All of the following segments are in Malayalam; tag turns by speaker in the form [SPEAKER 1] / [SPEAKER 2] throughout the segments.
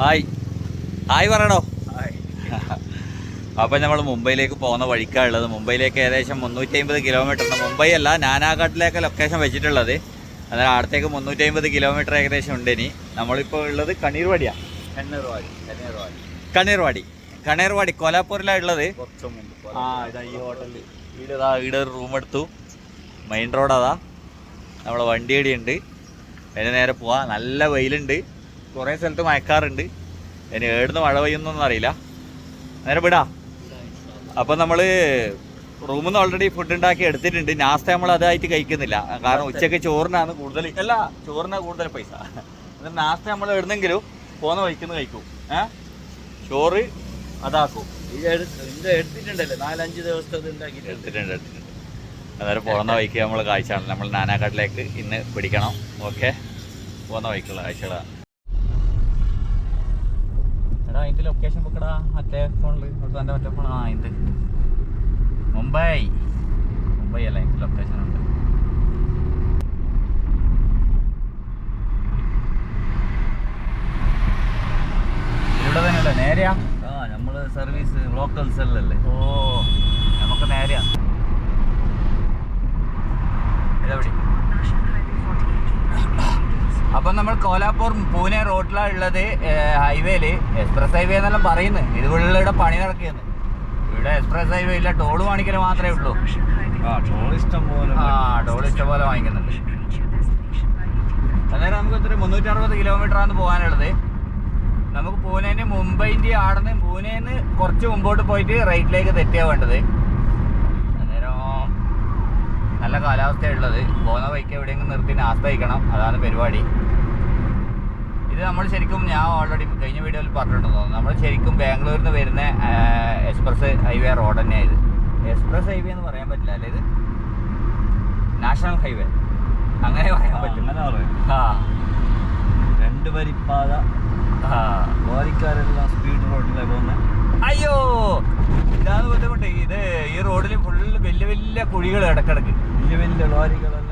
[SPEAKER 1] ഹായ്. ഹായ് പറയണോ? അപ്പം നമ്മൾ മുംബൈയിലേക്ക് പോകുന്ന വഴിക്കാണ് ഉള്ളത് മുംബൈയിലേക്ക് ഏകദേശം മുന്നൂറ്റി അമ്പത് കിലോമീറ്റർ ഉണ്ട്. മുംബൈ അല്ല നാനാഘട്ടിലേക്ക് ലൊക്കേഷൻ വെച്ചിട്ടുള്ളത്. അന്നേരം അടുത്തേക്ക് മുന്നൂറ്റി അമ്പത് കിലോമീറ്റർ ഏകദേശം ഉണ്ട് ഇനി. നമ്മളിപ്പോൾ ഉള്ളത് കണ്ണീർവാടിയാണ്
[SPEAKER 2] കണ്ണീർവാടി കണ്ണീർവാടി.
[SPEAKER 1] കണ്ണീർവാടി. കണ്ണീർവാടി കോലാപ്പൂരിലാണ് ഉള്ളത് ആ ഇതാ ഈ ഹോട്ടലിൽ വീട് റൂം എടുത്തു. മെയിൻ റോഡ് അതാ. നമ്മളെ വണ്ടി ഇടിയുണ്ട് നേരെ പോവാം. നല്ല വെയിലുണ്ട്. കുറേ സ്ഥലത്ത് മയക്കാറുണ്ട്. ഇനി ഏടുന്ന് മഴ പെയ്യുന്നൊന്നും അറിയില്ല. നേരെ വിടാ. അപ്പം നമ്മൾ റൂമിൽ നിന്ന് ഓൾറെഡി ഫുഡ് ഉണ്ടാക്കി എടുത്തിട്ടുണ്ട്. നാസ്ത നമ്മൾ അതായിട്ട് കഴിക്കുന്നില്ല. കാരണം ഉച്ചയ്ക്ക് ചോറിനാണ് കൂടുതൽ. അല്ല ചോറിനാണ് കൂടുതൽ പൈസ. എന്നിട്ട് നാസ്ത നമ്മൾ എവിടുന്നെങ്കിലും പോകുന്ന വഴിക്കുന്ന കഴിക്കും. ഏ? ചോറ് അതാക്കും.
[SPEAKER 2] അതായത് എടുത്തിട്ടുണ്ടല്ലേ? നാലഞ്ച് ദിവസത്തെ ഇത് ഉണ്ടാക്കിയിട്ടുണ്ട്.
[SPEAKER 1] എടുത്തിട്ടുണ്ട് എടുത്തിട്ടുണ്ട്. അന്നേരം പോകുന്ന വഴിക്ക് നമ്മൾ കാഴ്ചയാണ് നമ്മൾ നാനാക്കാട്ടിലേക്ക് ഇന്ന് പിടിക്കണം. ഓക്കെ? പോകുന്ന വഴിക്കുള്ള കാഴ്ചകളാണ്. എടാ അതിന്റെ ലൊക്കേഷൻ ബുക്കടാ മറ്റേ ഫോണിൽ അവിടുത്തെ എന്റെ മറ്റേ ഫോൺ ആ ഇത്. മുംബൈ. മുംബൈ അല്ല അതിന്റെ ലൊക്കേഷൻ ഉണ്ട്. ഇവിടെ തന്നെയല്ലേ നേരെയാ?
[SPEAKER 2] ആ നമ്മൾ സർവീസ് ലോക്കൽ സെല്ലല്ലേ
[SPEAKER 1] ഓ നമുക്ക് നേരെയാ. ഇതെവിടെ അപ്പം നമ്മൾ കോലാപ്പൂർ പൂനെ റോഡിലാണ് ഉള്ളത് ഹൈവേയിൽ. എക്സ്പ്രസ് ഹൈവേ എന്നെല്ലാം പറയുന്നത് ഇവിടെ പണി നടക്കുന്നത് ഇവിടെ എക്സ്പ്രസ് ഹൈവേ ഇല്ല. ടോൾ കാണിക്കൽ മാത്രമേ ഉള്ളൂ.
[SPEAKER 2] ആ ടൂറിസ്റ്റം പോലെ
[SPEAKER 1] ആ ടോൾ ഇഷ്ടംപോലെ വാങ്ങിക്കുന്നുണ്ട്. അന്നേരം നമുക്ക് ഇത്ര മുന്നൂറ്റി അറുപത് കിലോമീറ്റർ ആണ് പോകാനുള്ളത്. നമുക്ക് പൂനേന് മുംബൈന്റെ ആടുന്ന് പൂനെന്ന് കുറച്ച് മുമ്പോട്ട് പോയിട്ട് റൈറ്റിലേക്ക് തെറ്റിയാ വേണ്ടത്. അന്നേരം നല്ല കാലാവസ്ഥയുള്ളത് പോകുന്ന വൈക്ക് എവിടെയെങ്കിലും നിർത്തി നാസ്ത കഴിക്കണം അതാണ് പരിപാടി. ഇത് നമ്മൾ ശരിക്കും ഞാൻ ഓൾറെഡി കഴിഞ്ഞ വീഡിയോയിൽ പറഞ്ഞിട്ടുണ്ടെന്ന് തോന്നുന്നു. നമ്മൾ ശരിക്കും ബാംഗ്ലൂരിൽ നിന്ന് വരുന്ന എക്സ്പ്രസ് ഹൈവേ റോഡ് തന്നെയാണ് ഇത്. എക്സ്പ്രസ് ഹൈവേ എന്ന് പറയാൻ പറ്റില്ല. അല്ലേ ഇത് നാഷണൽ ഹൈവേ അങ്ങനെ പറയാൻ പറ്റും
[SPEAKER 2] അങ്ങനെ
[SPEAKER 1] ആ.
[SPEAKER 2] രണ്ട് വരിപ്പാത ലോറിക്കാരെല്ലാം സ്പീഡ് റോഡിലെ പോകുന്ന.
[SPEAKER 1] അയ്യോ! ഇതാണ് ബുദ്ധിമുട്ട് ഇത് ഈ റോഡിൽ ഫുള്ള് വലിയ വലിയ കുഴികൾ ഇടക്കിടക്ക്.
[SPEAKER 2] വലിയ വലിയ ലോറികളെല്ലാം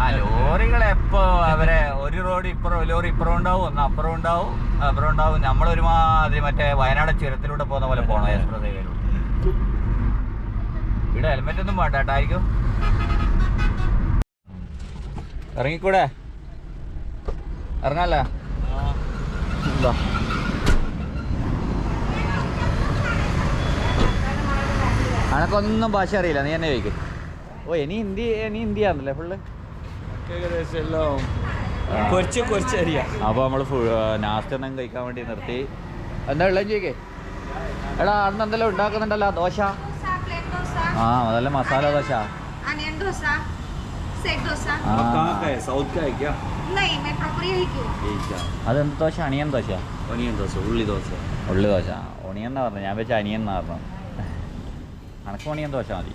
[SPEAKER 1] ആ ലോറികൾ എപ്പോ അവരെ ഒരു റോഡ് ഇപ്പുറം ലോറി ഇപ്പുറം ഉണ്ടാവും ഒന്ന് അപ്പുറം ഉണ്ടാവും അപ്പുറം ഉണ്ടാവും. നമ്മളൊരുമാതിരി മറ്റേ വയനാട് ചുരത്തിലൂടെ പോകുന്ന പോലെ പോകണം എക്സ്പ്രസ് ഹൈവേയിലൂടെ ഇവിടെ ഹെൽമെറ്റ് ഒന്നും വേണ്ട കേട്ടായിരിക്കും ഇറങ്ങിക്കൂടെ? ഇറങ്ങാല്ല? എന്താ അനക്കൊന്നും ഭാഷ അറിയില്ല നീ എന്നെ ചോദിക്കും. ഓ ഇനി ഹിന്ദി ഇനി ഹിന്ദിയാണല്ലേ ഫുള്ള്
[SPEAKER 2] ഏകദേശം എല്ലാം കുറച്ച് കുറച്ച്
[SPEAKER 1] നാസ്റ്റ് ഒന്നും കഴിക്കാൻ വേണ്ടി നിർത്തി. എന്താ ഉള്ളത് ചോദിക്കേ എടാ അന്ന് എന്തെല്ലാം ഉണ്ടാക്കുന്നുണ്ടല്ലോ? ദോശ? ആ അതല്ല മസാല ദോശ. അതെന്ത് ദോശ? അണിയൻ ദോശ?
[SPEAKER 2] ഒണിയൻ ദോശ ഉള്ളി ദോശ.
[SPEAKER 1] ഉള്ളി ദോശ. ഒണിയൻ എന്നാ പറഞ്ഞു? ഞാൻ വെച്ച അനിയൻ എന്നാ പറഞ്ഞു? അനക്ക് ദോശ മതി.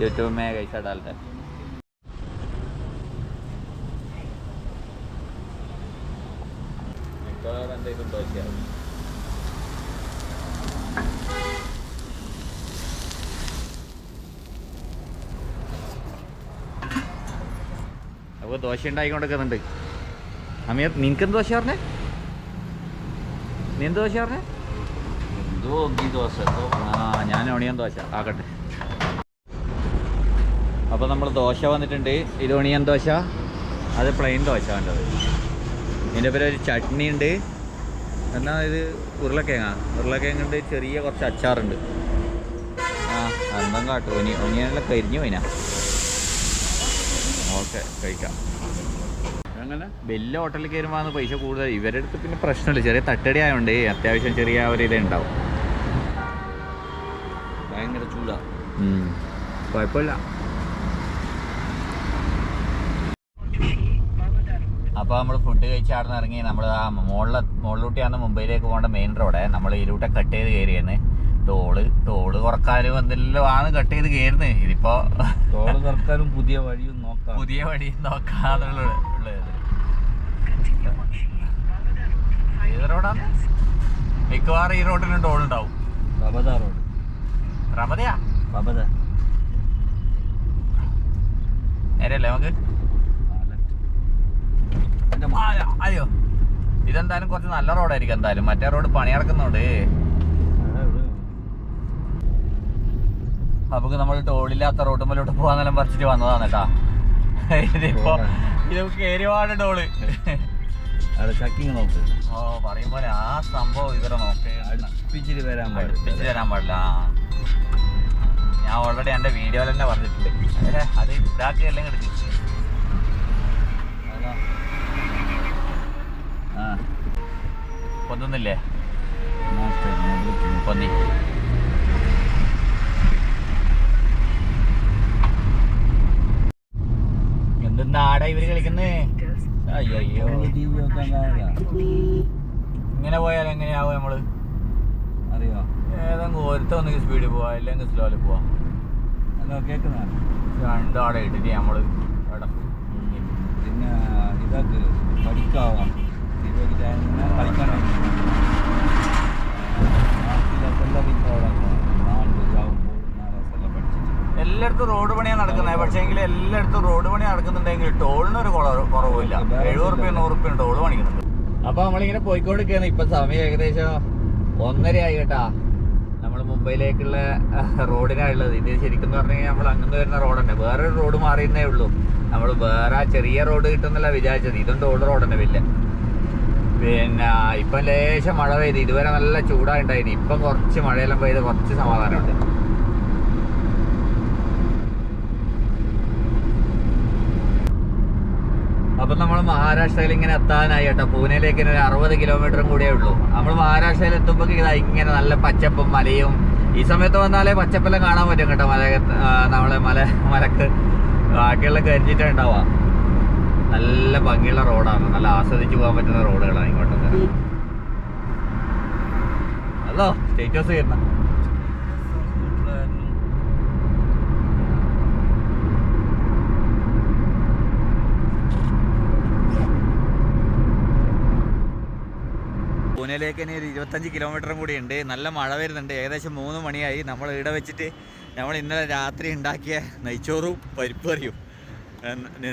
[SPEAKER 1] यूट्यूब में कैसा डालते हैं അപ്പോൾ ദോശ ഉണ്ടായിക്കൊണ്ടിരിക്കുന്നുണ്ട് അമീർ നിനക്കെന്ത് ദോശ പറഞ്ഞേ നീ എന്ത് ദോശ പറഞ്ഞേ
[SPEAKER 2] दो घी डोसा तो
[SPEAKER 1] ആ ഞാൻ ഒണിയൻ ദോശ ആക്കട്ടെ അപ്പോൾ നമ്മൾ ദോശ വന്നിട്ടുണ്ട്. ഇത് ഒണിയൻ ദോശ. അത് പ്ലെയിൻ ദോശ വേണ്ടത് ഇതിന്റെ പേര് ഒരു ചട്നി ഉണ്ട്. എന്നാ ഇത് ഉരുളക്കിഴങ്ങ? ഉരുളക്കിഴങ്ങുണ്ട് ചെറിയ കുറച്ച് അച്ചാറുണ്ട്. ആ അന്തം കാട്ടു? ഒനി ഒനിയനെല്ലാം കരിഞ്ഞു പോയിനാ. ഓക്കെ കഴിക്കാം.
[SPEAKER 2] അങ്ങനെ
[SPEAKER 1] വലിയ ഹോട്ടലിൽ കയറുമ്പോൾ പൈസ കൂടുതൽ. ഇവരുടെ അടുത്ത് പിന്നെ പ്രശ്നമില്ല. ചെറിയ തട്ടടി ആയതുകൊണ്ട് അത്യാവശ്യം ചെറിയ ഒരു ഇതേ ഉണ്ടാവും.
[SPEAKER 2] ഭയങ്കര ചൂടാ.
[SPEAKER 1] കുഴപ്പമില്ല. നമ്മൾ ഫുഡ് കഴിച്ച് അവിടെ നിന്ന് ഇറങ്ങി നമ്മൾ ആ മുകളിലെ മുകളിലൂട്ടിയാണ് മുംബൈയിലേക്ക് പോകേണ്ട മെയിൻ റോഡ് നമ്മൾ ഇരുട്ടെ കട്ട് ചെയ്ത് കയറിയെന്ന് ടോൾ ടോൾ കുറക്കാനും എന്തെല്ലാം ആണ് കട്ട് ചെയ്ത് കയറുന്നത് ഇതിപ്പോ
[SPEAKER 2] ടോൾ കുറക്കാനും പുതിയ വഴിയും നോക്കാം.
[SPEAKER 1] പുതിയ വഴിയും നോക്കാന്നുള്ള ഉള്ളത്. ഏത് റോഡാണ് മിക്കവാറും ഈ റോഡിന് ടോൾ ഉണ്ടാവും.
[SPEAKER 2] റോഡ് ബബദ
[SPEAKER 1] നേരെയല്ലേ നമുക്ക്? അയ്യോ. ഇതെന്തായാലും കുറച്ച് നല്ല റോഡായിരിക്കും എന്തായാലും. മറ്റേ റോഡ് പണി നടക്കുന്നുണ്ട്. നമുക്ക് നമ്മൾ ടോളില്ലാത്ത റോട്ടുമ്പോലോട്ട് പോകാന്നെല്ലാം പറിച്ചിട്ട് വന്നതാണ് കേട്ടാ. ഇതിപ്പോ ഇത് കേരിവാട്
[SPEAKER 2] ടോൾ.
[SPEAKER 1] ഓ പറയും പോലെ ആ സംഭവം ഇവരെ നോക്കേ
[SPEAKER 2] അടുപ്പിച്ചിട്ട് വരാൻ പാടില്ല.
[SPEAKER 1] ഞാൻ ഓൾറെഡി എന്റെ വീഡിയോയിൽ തന്നെ പറഞ്ഞിട്ടുണ്ട്. അതെ ഇതാക്കി
[SPEAKER 2] എല്ലാം. ആ
[SPEAKER 1] പൊന്തുന്നില്ലേ?
[SPEAKER 2] മാസ്റ്റർ എന്ത് നാടാ
[SPEAKER 1] പൊന്തി ഇവർ കളിക്കുന്നേ? അയ്യോ ഇങ്ങനെ പോയാൽ എങ്ങനെയാവും നമ്മൾ?
[SPEAKER 2] അറിയോ?
[SPEAKER 1] ഏതെങ്കിലും ഒരുത്ത ഒന്നെങ്കിൽ സ്പീഡിൽ പോവാ അല്ലെങ്കിൽ സ്ലോയിൽ പോവാ.
[SPEAKER 2] ഹലോ കേൾക്കുന്ന
[SPEAKER 1] രണ്ടാടെ ഇട്ടിട്ട് നമ്മൾ.
[SPEAKER 2] പിന്നെ ഇതാക്ക് പഠിക്കാവാം.
[SPEAKER 1] എല്ലായിടത്തും റോഡ് പണിയാണ് നടക്കുന്നത് പക്ഷേങ്കിൽ എല്ലായിടത്തും റോഡ് പണി നടക്കുന്നുണ്ടെങ്കിൽ ടോളിന് ഒരു കുറവ് കുറവില്ല എഴുപത് റുപ്യ നൂറ് റുപ്യ ടോൾ പണിക്കുന്നുണ്ട് അപ്പൊ നമ്മളിങ്ങനെ പോയിക്കൊണ്ടിരിക്കുകയാണ് ഇപ്പൊ സമയം ഏകദേശം ഒന്നര ആയി കേട്ടാ. നമ്മൾ മുംബൈയിലേക്കുള്ള റോഡിനാണുള്ളത്. ഇത് ശരിക്കും പറഞ്ഞു കഴിഞ്ഞാൽ നമ്മൾ അങ്ങനെ വരുന്ന റോഡ് തന്നെ വേറൊരു റോഡ് മാറിയെന്നേ ഉള്ളൂ. നമ്മൾ വേറെ ചെറിയ റോഡ് കിട്ടുന്നല്ല വിചാരിച്ചത്. ഇതും ടോൾ റോഡ് തന്നെ വലിയ. പിന്നെ ഇപ്പം ലേശം മഴ പെയ്ത്. ഇതുവരെ നല്ല ചൂടായിട്ടായിരുന്നു ഇപ്പം കുറച്ച് മഴയെല്ലാം പെയ്ത് കുറച്ച് സമാധാനമുണ്ട്. അപ്പൊ നമ്മൾ മഹാരാഷ്ട്രയിൽ ഇങ്ങനെ എത്താനായി കേട്ടോ. പൂനെയിലേക്ക് ഒരു അറുപത് കിലോമീറ്ററും കൂടിയേ ഉള്ളൂ. നമ്മൾ മഹാരാഷ്ട്രയിൽ എത്തുമ്പോൾ ഇതാ ഇങ്ങനെ നല്ല പച്ചപ്പും മലയും. ഈ സമയത്ത് വന്നാലേ പച്ചപ്പെല്ലാം കാണാൻ പറ്റും കേട്ടോ. മല നമ്മളെ മല മലക്ക് ബാക്കിയുള്ള കരിഞ്ഞിട്ട് ഉണ്ടാവാ നല്ല ഭംഗിയുള്ള റോഡാണ്. നല്ല ആസ്വദിച്ചു പോകാൻ പറ്റുന്ന റോഡുകളാണ് ഇങ്ങോട്ടൊക്കെ അതോ സ്റ്റേറ്റ് ഹൗസ് ചെയ്യുന്ന പൂനെയിലേക്ക് ഇനി ഒരു ഇരുപത്തഞ്ച് കിലോമീറ്ററും കൂടി ഉണ്ട്. നല്ല മഴ വരുന്നുണ്ട്. ഏകദേശം മൂന്ന് മണിയായി. നമ്മൾ ഇവിടെ വെച്ചിട്ട് നമ്മൾ ഇന്നലെ രാത്രി ഉണ്ടാക്കിയ നെയ്ച്ചോറും പരിപ്പറിയും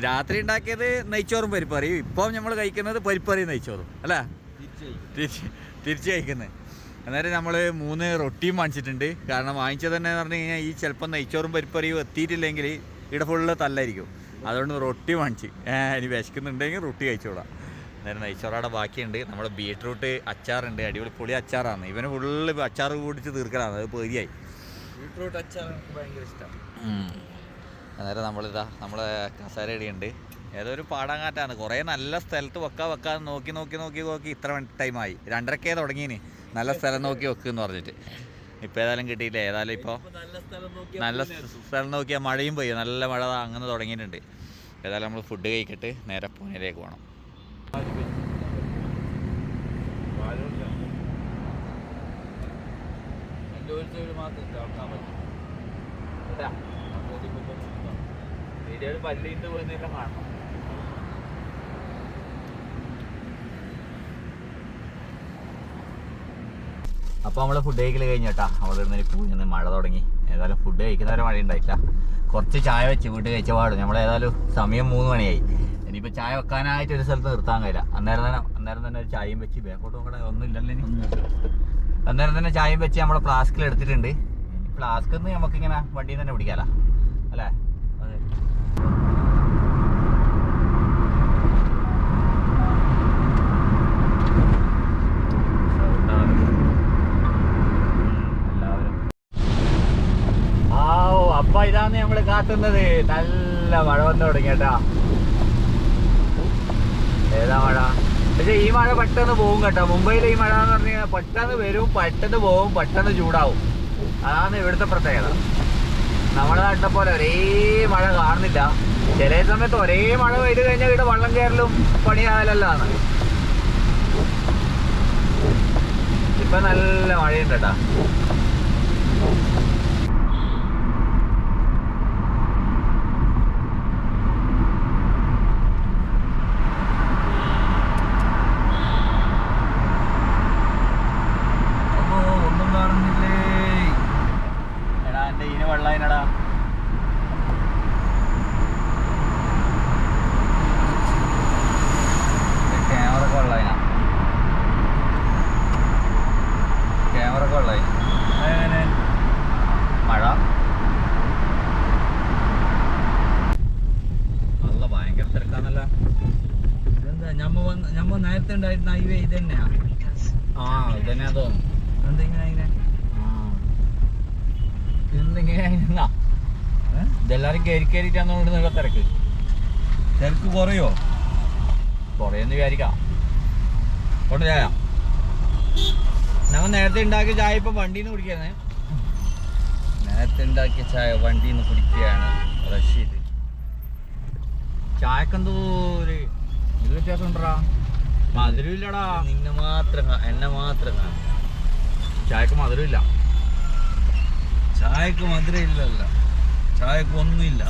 [SPEAKER 1] രാത്രി ഉണ്ടാക്കിയത് നെയ്ച്ചോറും പരിപ്പറിയും. ഇപ്പം നമ്മൾ കഴിക്കുന്നത് പരിപ്പറിയും നെയ്ച്ചോറും. അല്ല? തിരിച്ച് കഴിക്കുന്നത്. അന്നേരം നമ്മൾ മൂന്ന് റൊട്ടിയും വാങ്ങിച്ചിട്ടുണ്ട്. കാരണം വാങ്ങിച്ചത് തന്നെ പറഞ്ഞു കഴിഞ്ഞാൽ ഈ ചിലപ്പോൾ നെയ്ച്ചോറും പരിപ്പറിയും എത്തിയിട്ടില്ലെങ്കിൽ ഇവിടെ ഫുള്ള് തല്ലായിരിക്കും. അതുകൊണ്ട് റൊട്ടി വാങ്ങിച്ച്. ഇനി വിശക്കുന്നുണ്ടെങ്കിൽ റൊട്ടി കഴിച്ചോളാം. അന്നേരം നെയ്ച്ചോറാടെ ബാക്കിയുണ്ട്. നമ്മുടെ ബീട്രൂട്ട് അച്ചാറുണ്ട്. അടിപൊളി പൊളി അച്ചാറാണ്. ഇവന് ഫുള്ള് അച്ചാർ കൂടിച്ച് തീർക്കലാണ്. അത് പേടിയായി.
[SPEAKER 2] ബീട്രൂട്ട് അച്ചാർ എനിക്ക് ഭയങ്കര ഇഷ്ടമാണ്.
[SPEAKER 1] അന്നേരം നമ്മളിതാ നമ്മളെ കസേര ഇടിയുണ്ട്. ഏതോ ഒരു പാടാങ്കാറ്റാണ് കുറേ നല്ല സ്ഥലത്ത് വെക്കാൻ വെക്കാൻ നോക്കി നോക്കി നോക്കി നോക്കി ഇത്ര ടൈമായി. രണ്ടരക്കേ തുടങ്ങിന്. നല്ല സ്ഥലം നോക്കി വെക്ക് എന്ന് പറഞ്ഞിട്ട്. ഇപ്പം ഏതായാലും കിട്ടിയില്ല? ഏതായാലും ഇപ്പോൾ
[SPEAKER 2] നല്ല സ്ഥലം
[SPEAKER 1] നോക്കിയാൽ മഴയും പെയ്യും. നല്ല മഴ അങ്ങനെ തുടങ്ങിയിട്ടുണ്ട്. ഏതായാലും നമ്മൾ ഫുഡ് കഴിക്കിട്ട് നേരെ പൂനെയിലേക്ക് പോകണം
[SPEAKER 2] മാത്രം പറ്റും
[SPEAKER 1] വീഡിയോയിൽ പല്ലിട്ട് കാണണം അപ്പോൾ നമ്മൾ ഫുഡ് കഴിക്കൽ കഴിഞ്ഞേട്ടാ അവിടെ നിന്ന് പോയി മഴ തുടങ്ങി. ഏതായാലും ഫുഡ് കഴിക്കുന്നവരെ മഴ ഉണ്ടായിട്ടില്ല. കുറച്ച് ചായ വെച്ച് വീട്ടിൽ കഴിച്ച പാടും നമ്മൾ ഏതായാലും സമയം മൂന്ന് മണിയായി. ഇനിയിപ്പോൾ ചായ വെക്കാനായിട്ട് ഒരു സ്ഥലത്ത് നിർത്താൻ കഴിയില്ല. അന്നേരം തന്നെ അന്നേരം തന്നെ ഒരു ചായയും വെച്ച് ബാക്കോട്ട് നോക്കണ ഒന്നും ഇല്ലല്ലോ ഇനി. അന്നേരം തന്നെ ചായയും വെച്ച് നമ്മൾ ഫ്ലാസ്കിൽ എടുത്തിട്ടുണ്ട്. ഫ്ലാസ്കിൽ നിന്ന് നമുക്കിങ്ങനെ വണ്ടിയിൽ തന്നെ പിടിക്കാലോ. അല്ലേ?
[SPEAKER 2] അതെ.
[SPEAKER 1] അപ്പൊ ഇതാണ് നമ്മൾ കാത്തുന്നത്. നല്ല മഴ വന്നു തുടങ്ങിയട്ടാ ഏതാ മഴ? പക്ഷെ ഈ മഴ പെട്ടെന്ന് പോകും കേട്ടോ. മുംബൈയിലെ ഈ മഴ എന്ന് പറഞ്ഞു കഴിഞ്ഞാൽ പെട്ടെന്ന് വരും പെട്ടെന്ന് പോകും പെട്ടെന്ന് ചൂടാവും. അതാണ് ഇവിടുത്തെ പ്രത്യേകത.
[SPEAKER 3] നമ്മുടെ നാട്ടിലെ പോലെ ഒരേ മഴ കാണുന്നില്ല ചില സമയത്ത് ഒരേ മഴ പെയ്ത് കഴിഞ്ഞാൽ ഇവിടെ വള്ളം കയറലും പണിയാകലല്ലാന്ന് ഇപ്പൊ നല്ല മഴയുണ്ട് കേട്ടാ അമ്മോ, ഒന്നും കാണുന്നില്ലേ എടാ എന്റെ ഈന് വെള്ളായിനടാ ക്യാമറ ഒക്കെ വെള്ളായിന ക്യാമറ അങ്ങനെ മഴ. നല്ല ഭയങ്കര തിരക്കാന്നല്ല
[SPEAKER 2] ഇതെന്താ? ഞമ്മ വന്ന് ഞമ്മ നേരത്തെ ഉണ്ടായിരുന്ന ഹൈവേ ഇത് തന്നെയാ
[SPEAKER 3] ആ ഇതന്നെയാ തോന്നുന്നു.
[SPEAKER 2] എന്താ ഇങ്ങനെ അതിനെ
[SPEAKER 3] ഇന്നിങ്ങനെ ഇതെല്ലാരും കയറി കയറിയിട്ടാന്നോണ്ട് നിങ്ങൾ തിരക്ക്?
[SPEAKER 2] തിരക്ക് കുറയോ?
[SPEAKER 3] കുറയെന്ന് വിചാരിക്കാം. കൊണ്ട് ചായ ഞങ്ങൾ നേരത്തെ ഉണ്ടാക്കിയ ചായ ഇപ്പൊ വണ്ടിന്ന് കുടിക്കാന്നേ
[SPEAKER 2] നേരത്തെ ഉണ്ടാക്കിയ ചായ വണ്ടിന്ന് കുടിക്കുകയാണ് റഷീദ്.
[SPEAKER 3] ചായക്കെന്തോ ഒരു ഇത് വ്യത്യാസം ഉണ്ടടാ. മധുരമില്ലടാ
[SPEAKER 2] നിന്നെ മാത്രം എന്നെ മാത്രം
[SPEAKER 3] ചായക്ക് മധുരമില്ല
[SPEAKER 2] ചായക്ക് മധുരം ഇല്ലല്ല. ചായക്ക് ഒന്നുമില്ല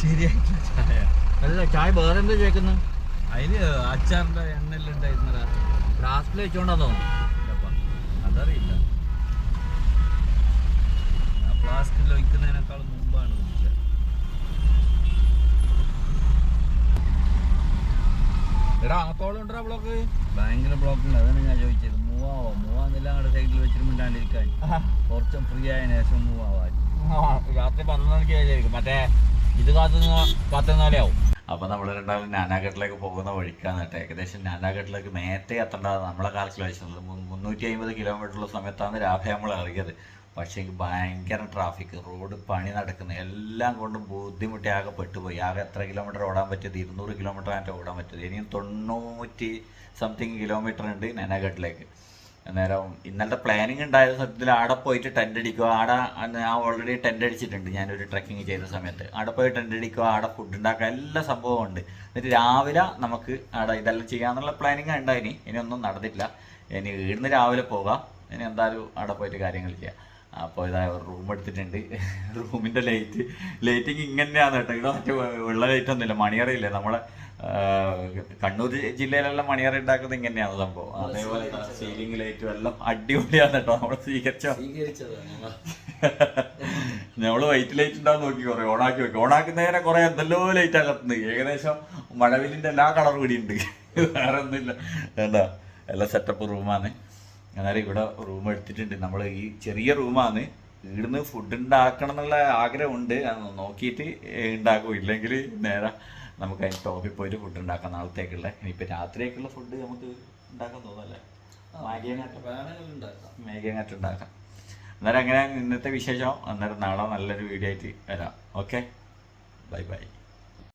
[SPEAKER 2] ശരിയായിട്ടുള്ള ചായ.
[SPEAKER 3] അല്ല ചായ വേറെ എന്താ ചേക്കുന്നത്
[SPEAKER 2] അതിൽ അച്ചാറിന്റെ എണ്ണയെല്ലാം ഉണ്ടായിരുന്നടാ.
[SPEAKER 3] ഫ്ലാസ്കിൽ വെച്ചോണ്ടാ തോന്നുന്നു.
[SPEAKER 2] അതറിയില്ല. ഫ്ലാസ്കിൽ ഒഴിക്കുന്നതിനേക്കാൾ മുമ്പാണ് കുടിച്ചത്
[SPEAKER 3] എടാ അങ്ങത്തോളം ഉണ്ടോ ബ്ലോക്ക്
[SPEAKER 2] ഭയങ്കര ബ്ലോക്ക് ഉണ്ട്. അതാണ് ഞാൻ ചോദിച്ചത്. മൂവാവോ? മൂവാന്നില്ല അങ്ങോട്ട് സൈഡിൽ വെച്ചിട്ട് മിണ്ടാണ്ടിരിക്കാൻ. കുറച്ചും ഫ്രീ ആയതിനു ശേഷം മൂവാവാൻ
[SPEAKER 3] രാത്രി പന്ത്രണ്ട് മണിക്ക് മറ്റേ ഇത് കാത്തുനിന്ന് ആവും.
[SPEAKER 1] അപ്പോൾ നമ്മൾ രണ്ടാളും നാനാഘട്ടിലേക്ക് പോകുന്ന വഴിക്കാണ് കേട്ടോ. ഏകദേശം നാനാഘട്ടിലേക്ക് നേരത്തെ എത്തേണ്ട നമ്മളെ കാൽക്കുലേഷനിൽ മുന്നൂറ്റി അമ്പത് കിലോമീറ്ററുള്ള സമയത്താണ് രാവിലെ നമ്മൾ ഇറങ്ങിയത്. പക്ഷേ ഭയങ്കര ട്രാഫിക് റോഡ് പണി നടക്കുന്നത് എല്ലാം കൊണ്ടും ബുദ്ധിമുട്ടി ആകെ പെട്ടുപോയി. ആകെ എത്ര കിലോമീറ്റർ ഓടാൻ പറ്റിയത്? ഇരുന്നൂറ് കിലോമീറ്റർ ആയിട്ട് ഓടാൻ പറ്റിയത്. ഇനിയും തൊണ്ണൂറ്റി സംതിങ് കിലോമീറ്റർ ഉണ്ട് നാനാഘട്ടിലേക്ക്. അന്നേരം ഇന്നലത്തെ പ്ലാനിങ് ഉണ്ടായ സത്യത്തിൽ ആടെ പോയിട്ട് ടെന്റ് അടിക്കുക. ആടെ ഞാൻ ഓൾറെഡി ടെന്റ് അടിച്ചിട്ടുണ്ട്. ഞാനൊരു ട്രക്കിങ് ചെയ്ത സമയത്ത്. ആടെ പോയി ടെന്റ് അടിക്കുക ആടെ ഫുഡ് ഉണ്ടാക്കുക എല്ലാ സംഭവവും ഉണ്ട്. എന്നിട്ട് രാവിലെ നമുക്ക് ആടെ ഇതെല്ലാം ചെയ്യാന്നുള്ള പ്ലാനിങ് ഉണ്ടായിനി. ഇനി ഒന്നും നടന്നിട്ടില്ല. ഇനി ഇവിടുന്ന് രാവിലെ പോകാം. ഇനി എന്തായാലും അവിടെ പോയിട്ട് കാര്യങ്ങൾ ചെയ്യാം. അപ്പോൾ ഇതാ റൂം എടുത്തിട്ടുണ്ട്. റൂമിന്റെ ലൈറ്റ് ലൈറ്റിങ് ഇങ്ങനെയാണ് കേട്ടോ. ഇവിടെ മറ്റേ വെള്ള ലൈറ്റ് ഒന്നുമില്ല. മണിയറയില്ലേ? നമ്മളെ കണ്ണൂർ ജില്ലയിലെല്ലാം മണിയറ ഉണ്ടാക്കുന്നത് ഇങ്ങനെയാണ് സംഭവം. അതേപോലെ സീലിംഗ് ലൈറ്റും എല്ലാം അടിപൊളിയാണ് കേട്ടോ. നമ്മൾ സ്വീകരിച്ചോ നമ്മൾ വൈറ്റ് ലൈറ്റ് ഉണ്ടാവും നോക്കി കുറെ ഓണാക്കി നോക്കി ഓണാക്കുന്നതിനെ കുറെ എന്തെല്ലോ ലൈറ്റ് അകത്തുന്നത് ഏകദേശം മഴവിലിന്റെ എല്ലാ കളറും കൂടി ഉണ്ട് വേറെ ഒന്നുമില്ല എന്താ? എല്ലാം സെറ്റപ്പ് റൂമാണ് അന്നേരം ഇവിടെ റൂം എടുത്തിട്ടുണ്ട്. നമ്മൾ ഈ ചെറിയ റൂമാണ് ഇവിടുന്ന് ഫുഡ് ഉണ്ടാക്കണം എന്നുള്ള ആഗ്രഹമുണ്ട്. നോക്കിയിട്ട് ഉണ്ടാക്കും. ഇല്ലെങ്കിൽ നേരെ നമുക്ക് അതിന് ടോപ്പിൽ പോയിട്ട് ഫുഡ് ഉണ്ടാക്കാം നാളത്തേക്കുള്ള. ഇനിയിപ്പോൾ രാത്രിയൊക്കെയുള്ള ഫുഡ് നമുക്ക് ഉണ്ടാക്കാൻ തോന്നല്ലേ മേഘങ്ങാറ്റ് ഉണ്ടാക്കാം. അന്നേരം അങ്ങനെ ഇന്നത്തെ വിശേഷം അന്നേരം നാളെ നല്ലൊരു വീഡിയോ ആയിട്ട് വരാം. Okay bye bye